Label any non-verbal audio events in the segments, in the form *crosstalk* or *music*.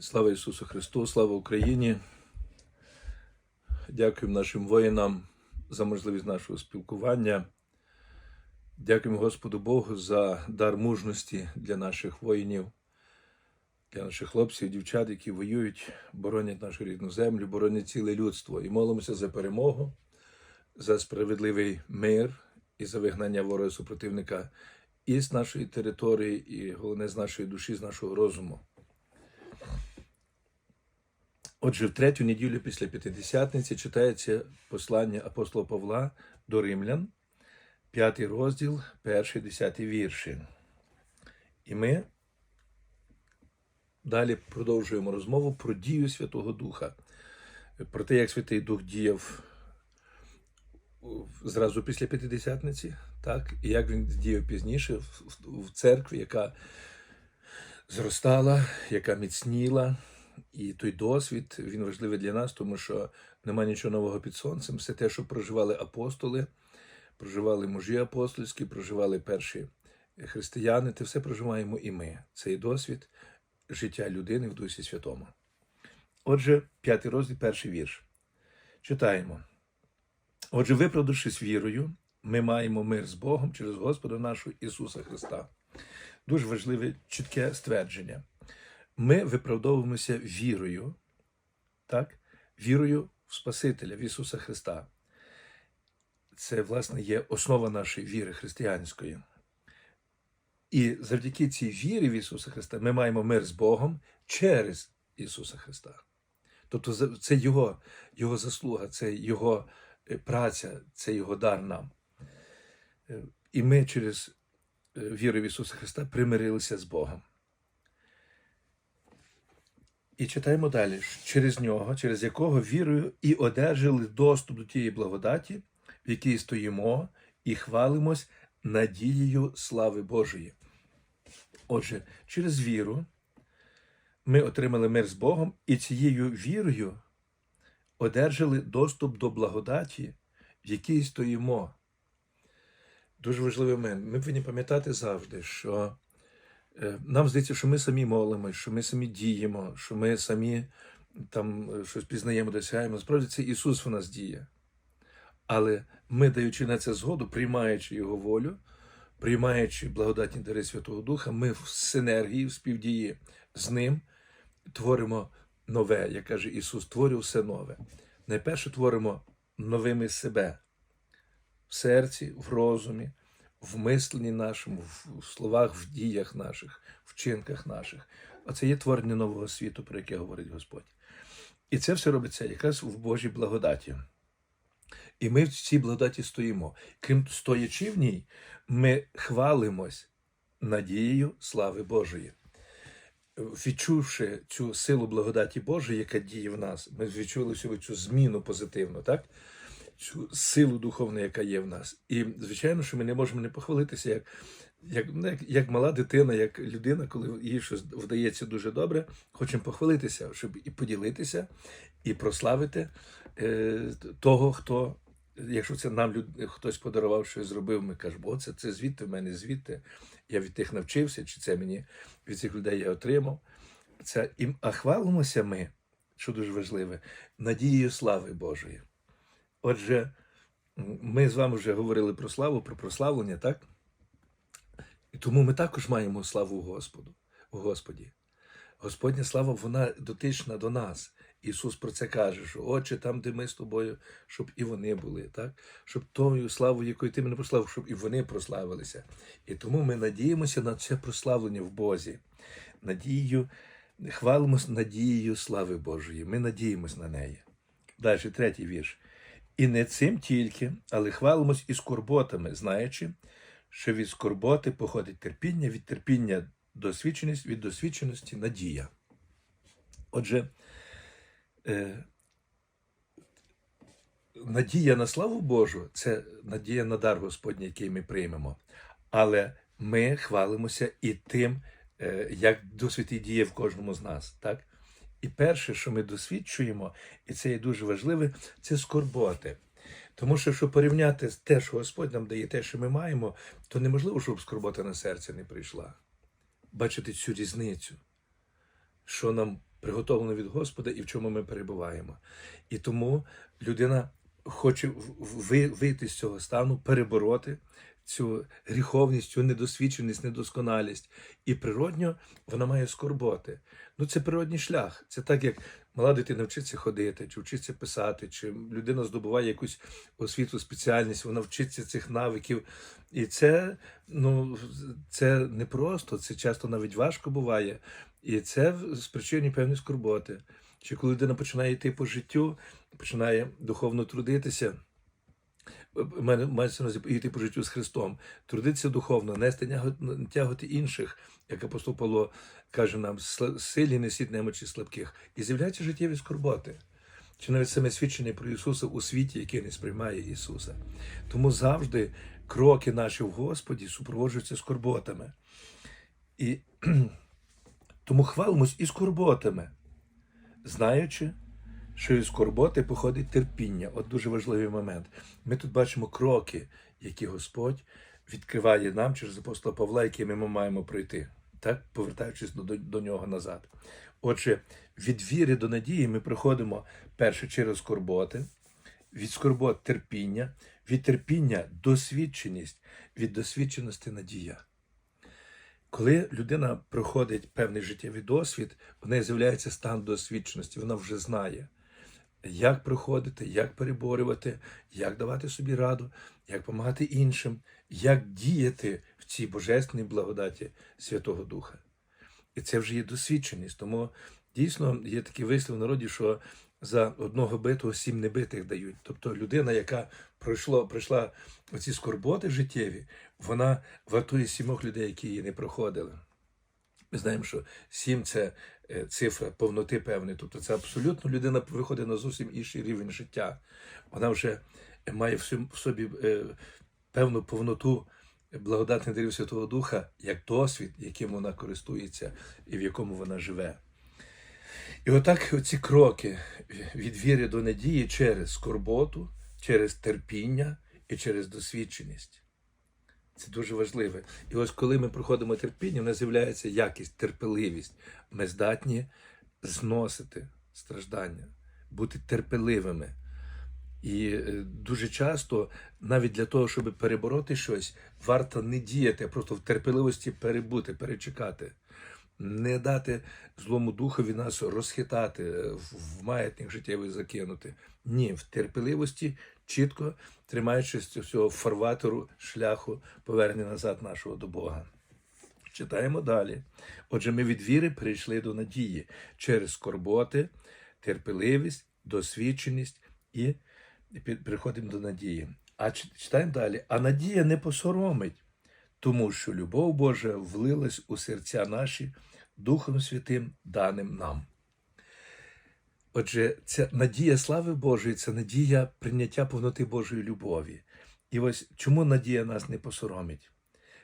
Слава Ісусу Христу, слава Україні. Дякуємо нашим воїнам за можливість нашого спілкування. Дякуємо Господу Богу за дар мужності для наших воїнів, для наших хлопців, дівчат, які воюють, боронять нашу рідну землю, боронять ціле людство. І молимося за перемогу, за справедливий мир і за вигнання ворога супротивника і з нашої території, і головне з нашої душі, з нашого розуму. Отже, в третю неділю після П'ятидесятниці читається послання апостола Павла до Римлян, п'ятий розділ, перший, десятий вірші. І ми далі продовжуємо розмову про дію Святого Духа, про те, як Святий Дух діяв зразу після П'ятидесятниці, так, і як він діяв пізніше в, церкві, яка зростала, яка міцніла. І той досвід він важливий для нас, тому що немає нічого нового під сонцем. Все те, що проживали апостоли, проживали мужі апостольські, проживали перші християни, те все проживаємо і ми. Цей досвід життя людини в Дусі Святому. Отже, п'ятий розділ, перший вірш. Читаємо. Отже, виправдавшись вірою, ми маємо мир з Богом через Господа нашого Ісуса Христа. Дуже важливе чітке ствердження ми виправдовуємося вірою, так? вірою в Спасителя, в Ісуса Христа. Це, власне, є основа нашої віри християнської. І завдяки цій вірі в Ісуса Христа ми маємо мир з Богом через Ісуса Христа. Тобто це Його, Його заслуга, це Його е, праця, це Його дар нам. Е, І ми через е, віру в Ісуса Христа примирилися з Богом. І читаємо далі, через нього, через якого вірою і одержали доступ до тієї благодаті, в якій стоїмо, і хвалимось надією слави Божої. Отже, через віру ми отримали мир з Богом і цією вірою одержали доступ до благодаті, в якій стоїмо. Дуже важливий момент. Ми повинні пам'ятати завжди, що нам здається, що ми самі молимось, що ми самі діємо, що ми самі там е, щось пізнаємо, досягаємо. Насправді це Ісус в нас діє. Але ми, даючи на це згоду, приймаючи Його волю, приймаючи благодатні дари Святого Духа, ми в синергії, в співдії з Ним творимо нове, як каже Ісус, творю все нове. Найперше творимо новими себе в серці, в розумі в мисленні нашому, в словах, в діях наших, вчинках наших. Оце є творення нового світу, про яке говорить Господь. І це все робиться якраз в Божій благодаті. І ми в цій благодаті стоїмо. Крім стоячи в ній, ми хвалимось надією слави Божої. Відчувши цю силу благодаті Божої, яка діє в нас, ми відчули всю цю зміну позитивну, так? Цю силу духовну, яка є в нас. І, звичайно, що ми не можемо не похвалитися, як як, ну, як, як мала дитина, як людина, коли їй щось вдається дуже добре, хочемо похвалитися, щоб і поділитися, і прославити е, того, хто. Якщо це нам люд... хтось подарував, щось зробив, ми кажемо, о, це, це звідти в мене звідти. Я від тих навчився, чи це мені від цих людей я отримав. Це, А хвалимося ми, що дуже важливе, надією слави Божої. Отже, ми з вами вже говорили про славу, про прославлення, так? І тому ми також маємо славу Господу, у Господі. Господня слава, вона дотична до нас. Ісус про це каже, що Отче, там, де ми з тобою, щоб і вони були, так? щоб тою славою, якою ти мене прославив, щоб і вони прославилися. І тому ми надіємося на це прославлення в Бозі. Надією, хвалимось надією слави Божої. Ми надіємось на неї. Далі, третій вірш. І не цим тільки, але хвалимось і скорботами, знаючи, що від скорботи походить терпіння, від терпіння досвідченість, від досвідченості надія. Отже, е, надія на славу Божу це надія на дар Господній, який ми приймемо. Але ми хвалимося і тим, е, як і діє в кожному з нас. так? І перше, що ми досвідчуємо, і це є дуже важливе, це скорботи. Тому що, щоб порівняти те, що Господь нам дає, те, що ми маємо, то неможливо, щоб скорбота на серце не прийшла. Бачити цю різницю, що нам приготовлено від Господа і в чому ми перебуваємо. І тому людина хоче вийти з цього стану, перебороти цю гріховність, цю недосвідченість, недосконалість. І природньо вона має скорботи. Ну, це природній шлях. Це так, як мала дитина вчиться ходити, чи вчиться писати, чи людина здобуває якусь освіту, спеціальність, вона вчиться цих навиків. І це, ну, це не просто, це часто навіть важко буває. І це спричинює певні скорботи. Чи коли людина починає йти по життю, починає духовно трудитися, мається на увазі йти по життю з Христом, трудитися духовно, нести тяготи інших, як апостол Павло каже нам, «Сла- сильні несіть немочі слабких, і з'являються життєві скорботи. Чи навіть саме свідчення про Ісуса у світі, який не сприймає Ісуса. Тому завжди кроки наші в Господі супроводжуються скорботами. І тому хвалимось і скорботами, знаючи, що із скорботи походить терпіння. От дуже важливий момент. Ми тут бачимо кроки, які Господь відкриває нам через апостола Павла, якими ми маємо пройти, так? повертаючись до, до, до нього назад. Отже, від віри до надії ми приходимо перше через скорботи, від скорбот терпіння, від терпіння досвідченість, від досвідченості надія. Коли людина проходить певний життєвий досвід, в неї з'являється стан досвідченості, вона вже знає, як проходити, як переборювати, як давати собі раду, як допомагати іншим, як діяти в цій божественній благодаті Святого Духа. І це вже є досвідченість. Тому дійсно є такий вислів в народі, що за одного битого сім небитих дають. Тобто людина, яка пройшло, пройшла оці скорботи життєві, вона вартує сімох людей, які її не проходили. Ми знаємо, що сім це цифра повноти певної. Тобто це абсолютно людина виходить на зовсім інший рівень життя. Вона вже має в собі е, певну повноту благодатних дарів Святого Духа як досвід, яким вона користується і в якому вона живе. І отак оці кроки від віри до надії через скорботу, через терпіння і через досвідченість. Це дуже важливе. І ось коли ми проходимо терпіння, в нас з'являється якість, терпеливість. Ми здатні зносити страждання, бути терпеливими. І е, дуже часто, навіть для того, щоб перебороти щось, варто не діяти, а просто в терпеливості перебути, перечекати, не дати злому духові нас розхитати, е, в маятник життєвий закинути. Ні, в терпеливості чітко тримаючись цього фарватеру шляху повернення назад нашого до Бога. Читаємо далі. Отже, ми від віри перейшли до надії через скорботи, терпеливість, досвідченість і переходимо до надії. А читаємо далі. А надія не посоромить, тому що любов Божа влилась у серця наші Духом Святим, даним нам. Отже, ця надія слави Божої це надія прийняття повноти Божої любові. І ось чому надія нас не посоромить?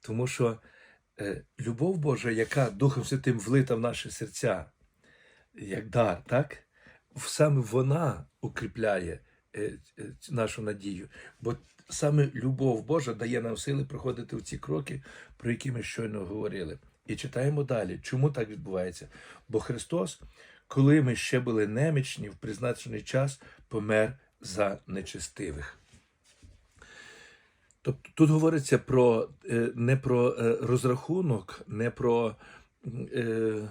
Тому що е, любов Божа, яка Духом Святим влита в наші серця, як дар, так? Саме вона укріпляє е, е, нашу надію. Бо саме любов Божа дає нам сили проходити в ці кроки, про які ми щойно говорили. І читаємо далі. Чому так відбувається? Бо Христос, коли ми ще були немічні, в призначений час помер за нечестивих. Тобто тут говориться про е, не про е, розрахунок, не про. Е,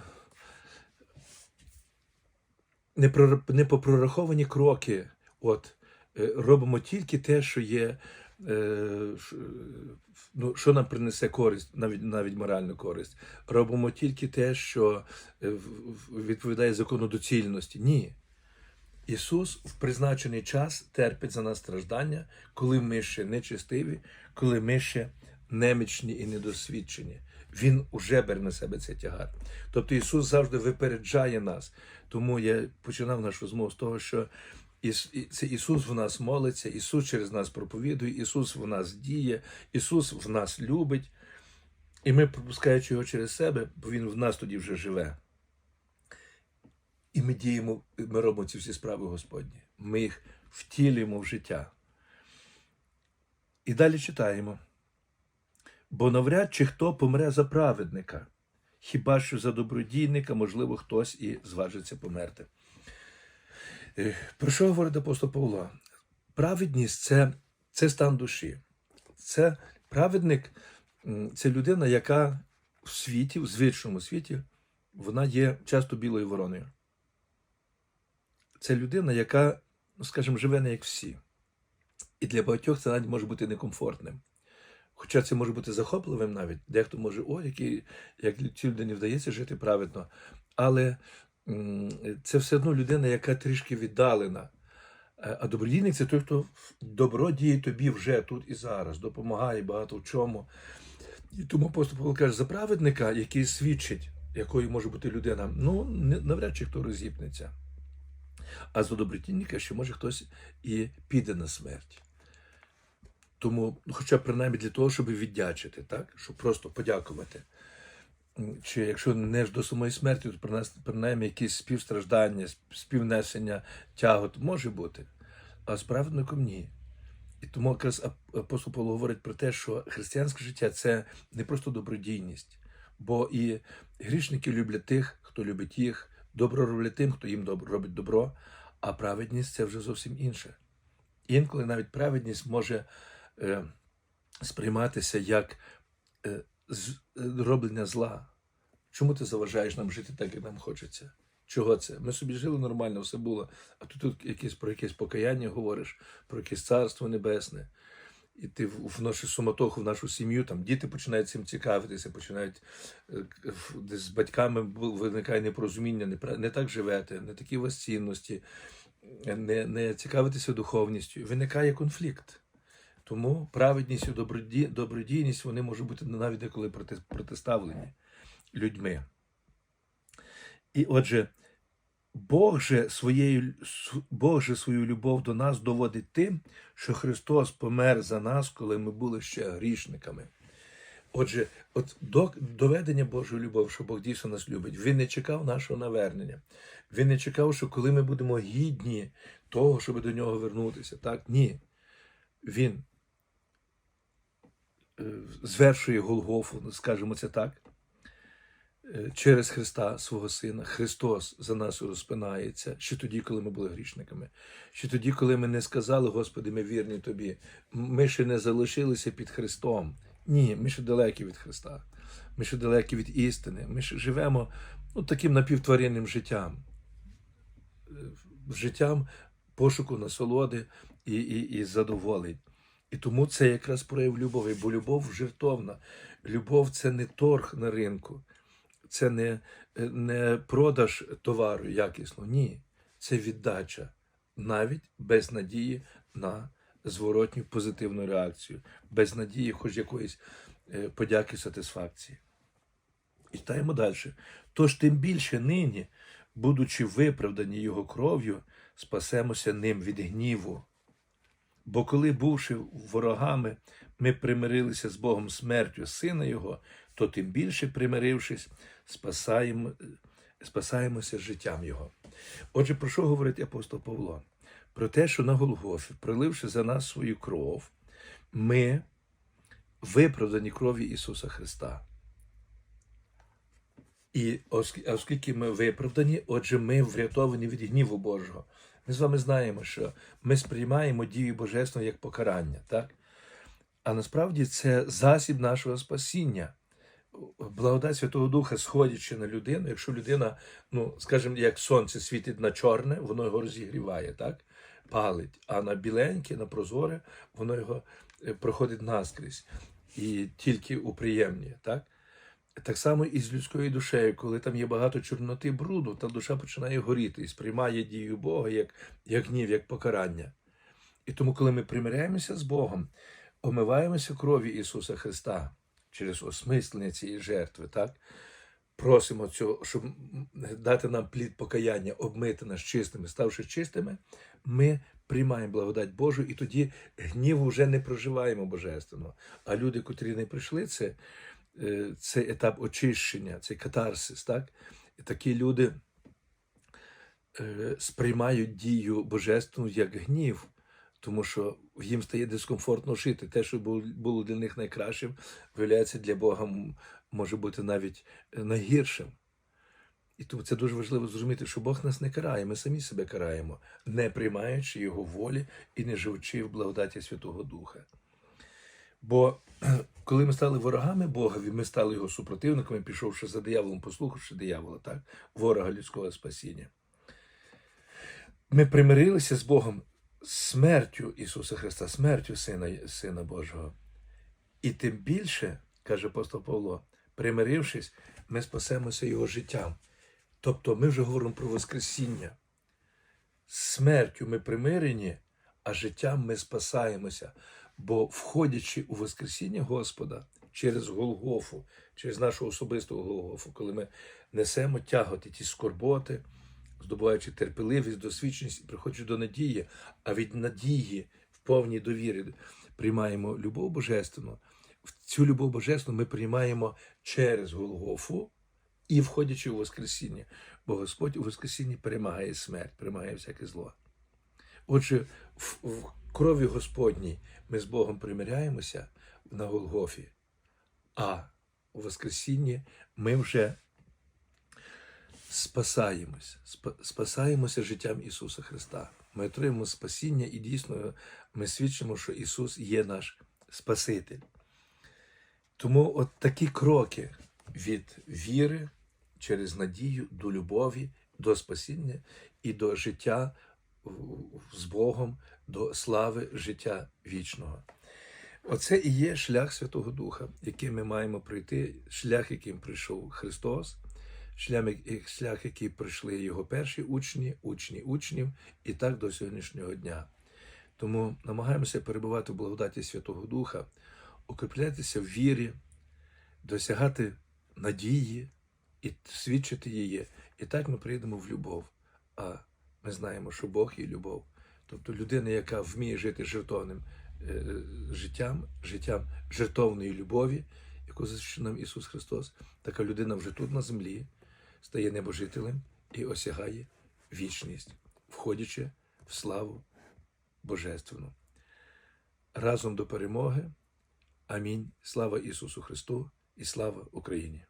не про не по прораховані кроки. От робимо тільки те, що є, ну, що нам принесе користь, навіть навіть моральну користь. Робимо тільки те, що е, відповідає закону доцільності. Ні. Ісус в призначений час терпить за нас страждання, коли ми ще нечестиві, коли ми ще немічні і недосвідчені. Він уже бере на себе цей тягар. Тобто Ісус завжди випереджає нас. Тому я починав нашу розмову з того, що це Ісус в нас молиться, Ісус через нас проповідує, Ісус в нас діє, Ісус в нас любить. І ми, пропускаючи його через себе, бо Він в нас тоді вже живе. І ми діємо, ми робимо ці всі справи Господні. Ми їх втілюємо в життя. І далі читаємо. Бо навряд чи хто помре за праведника, хіба що за добродійника, можливо, хтось і зважиться померти. Е, Про що говорить апостол Павло? Праведність це, це стан душі. Це праведник, це людина, яка в світі, в звичному світі, вона є часто білою вороною. Це людина, яка, ну скажімо, живе не як всі. І для багатьох це навіть може бути некомфортним. Хоча це може бути захопливим навіть. Дехто може, о, який, як цій людині вдається жити праведно. Але це все одно людина, яка трішки віддалена. Е, А добродійник це той, хто добро діє тобі вже тут і зараз, допомагає багато в чому. І тому апостол Павло каже, за праведника, який свідчить, якою може бути людина, ну, навряд чи хто розіпнеться. А за добродійника ще може хтось і піде на смерть. Тому, ну, хоча принаймні для того, щоб віддячити, так? щоб просто подякувати. Чи якщо не ж до самої смерті, то принаймні, якісь співстраждання, співнесення тягот може бути, а з праведником ні. І тому якраз апостол Павло говорить про те, що християнське життя це не просто добродійність, бо і грішники люблять тих, хто любить їх, добро роблять тим, хто їм робить добро, а праведність це вже зовсім інше. Інколи навіть праведність може е, сприйматися як е, роблення зла. Чому ти заважаєш нам жити так, як нам хочеться? Чого це? Ми собі жили нормально, все було. А ти тут якесь про якесь покаяння говориш, про якесь царство небесне. І ти вносиш суматоху в нашу сім'ю, там діти починають цим цікавитися, починають е, десь з батьками виникає непорозуміння, не, не так живете, не такі у вас цінності, не, не цікавитеся духовністю. Виникає конфлікт. Тому праведність і добродійність вони можуть бути навіть деколи протиставлені людьми. І отже, Бог же, своєю, Бог же свою любов до нас доводить тим, що Христос помер за нас, коли ми були ще грішниками. Отже, от до, доведення Божої любові, що Бог дійсно нас любить, Він не чекав нашого навернення. Він не чекав, що коли ми будемо гідні того, щоб до нього вернутися. Так? Ні. Він звершує Голгофу, скажімо це так, е, через Христа, свого Сина. Христос за нас розпинається ще тоді, коли ми були грішниками. Ще тоді, коли ми не сказали, Господи, ми вірні Тобі. Ми ще не залишилися під Христом. Ні, ми ще далекі від Христа. Ми ще далекі від істини. Ми ще живемо ну, таким напівтваринним життям. Е, Життям пошуку насолоди і, і, і задоволень. І тому це якраз прояв любові, бо любов жертовна. Любов це не торг на ринку, це не, не продаж товару якісно. Ні, це віддача, навіть без надії на зворотню позитивну реакцію, без надії, хоч якоїсь е, подяки сатисфакції. І читаємо далі. Тож тим більше нині, будучи виправдані його кров'ю, спасемося ним від гніву. Бо коли, бувши ворогами, ми примирилися з Богом смертю Сина Його, то тим більше, примирившись, спасаємо, спасаємося життям Його. Отже, про що говорить апостол Павло? Про те, що на Голгофі, проливши за нас свою кров, ми виправдані крові Ісуса Христа. І оскільки ми виправдані, отже, ми врятовані від гніву Божого. Ми з вами знаємо, що ми сприймаємо дію Божественну як покарання, так? А насправді це засіб нашого спасіння. Благодать Святого Духа, сходячи на людину, якщо людина, ну, скажімо, як сонце світить на чорне, воно його розігріває, так? Палить, а на біленьке, на прозоре, воно його е, проходить наскрізь і тільки уприємнює, так? Так само і з людською душею, коли там є багато чорноти бруду, та душа починає горіти і сприймає дію Бога як, як гнів, як покарання. І тому, коли ми примиряємося з Богом, омиваємося крові Ісуса Христа через осмислення цієї жертви, так? Просимо цього, щоб дати нам плід покаяння, обмити нас чистими, ставши чистими, ми приймаємо благодать Божу, і тоді гніву вже не проживаємо божественного. А люди, котрі не прийшли, це, е, це етап очищення, це катарсис. Так? І такі люди е, сприймають дію божественну як гнів, тому що їм стає дискомфортно жити. Те, що було- було для них найкращим, виявляється для Бога може бути навіть е, найгіршим. І тому це дуже важливо зрозуміти, що Бог нас не карає, ми самі себе караємо, не приймаючи Його волі і не живучи в благодаті Святого Духа. Бо *clears throat* коли ми стали ворогами Богові, ми стали його супротивниками, пішовши за дияволом, послухавши диявола, так? ворога людського спасіння. Ми примирилися з Богом смертю Ісуса Христа, смертю Сина, Сина Божого. І тим більше, каже апостол Павло, примирившись, ми спасемося Його життям. Тобто ми вже говоримо про Воскресіння. Смертю ми примирені, а життям ми спасаємося. Бо, входячи у Воскресіння Господа через Голгофу, через нашу особисту Голгофу, коли ми несемо тяготи, ті скорботи, здобуваючи терпеливість, досвідченість, і приходячи до надії, а від надії в повній довірі приймаємо любов божественну. В Цю любов божественну ми приймаємо через Голгофу і входячи у Воскресіння. Бо Господь у Воскресінні перемагає смерть, перемагає всяке зло. Отже, в, в крові Господній ми з Богом примиряємося на Голгофі, а у Воскресінні ми вже спасаємося, спасаємося життям Ісуса Христа. Ми отримуємо спасіння і дійсно ми свідчимо, що Ісус є наш Спаситель. Тому от такі кроки від віри через надію до любові, до спасіння і до життя з Богом, до слави життя вічного. Оце і є шлях Святого Духа, який ми маємо пройти, шлях, яким прийшов Христос, шлях, який пройшли його перші учні, учні учнів, і так до сьогоднішнього дня. Тому намагаємося перебувати в благодаті Святого Духа, укріплятися в вірі, досягати надії і свідчити її. І так ми прийдемо в любов. А ми знаємо, що Бог є любов. Тобто людина, яка вміє жити жертовним е, життям, життям жертовної любові, яку зазначив нам Ісус Христос, така людина вже тут на землі стає небожителем і осягає вічність, входячи в славу Божественну. Разом до перемоги. Амінь. Слава Ісусу Христу і слава Україні!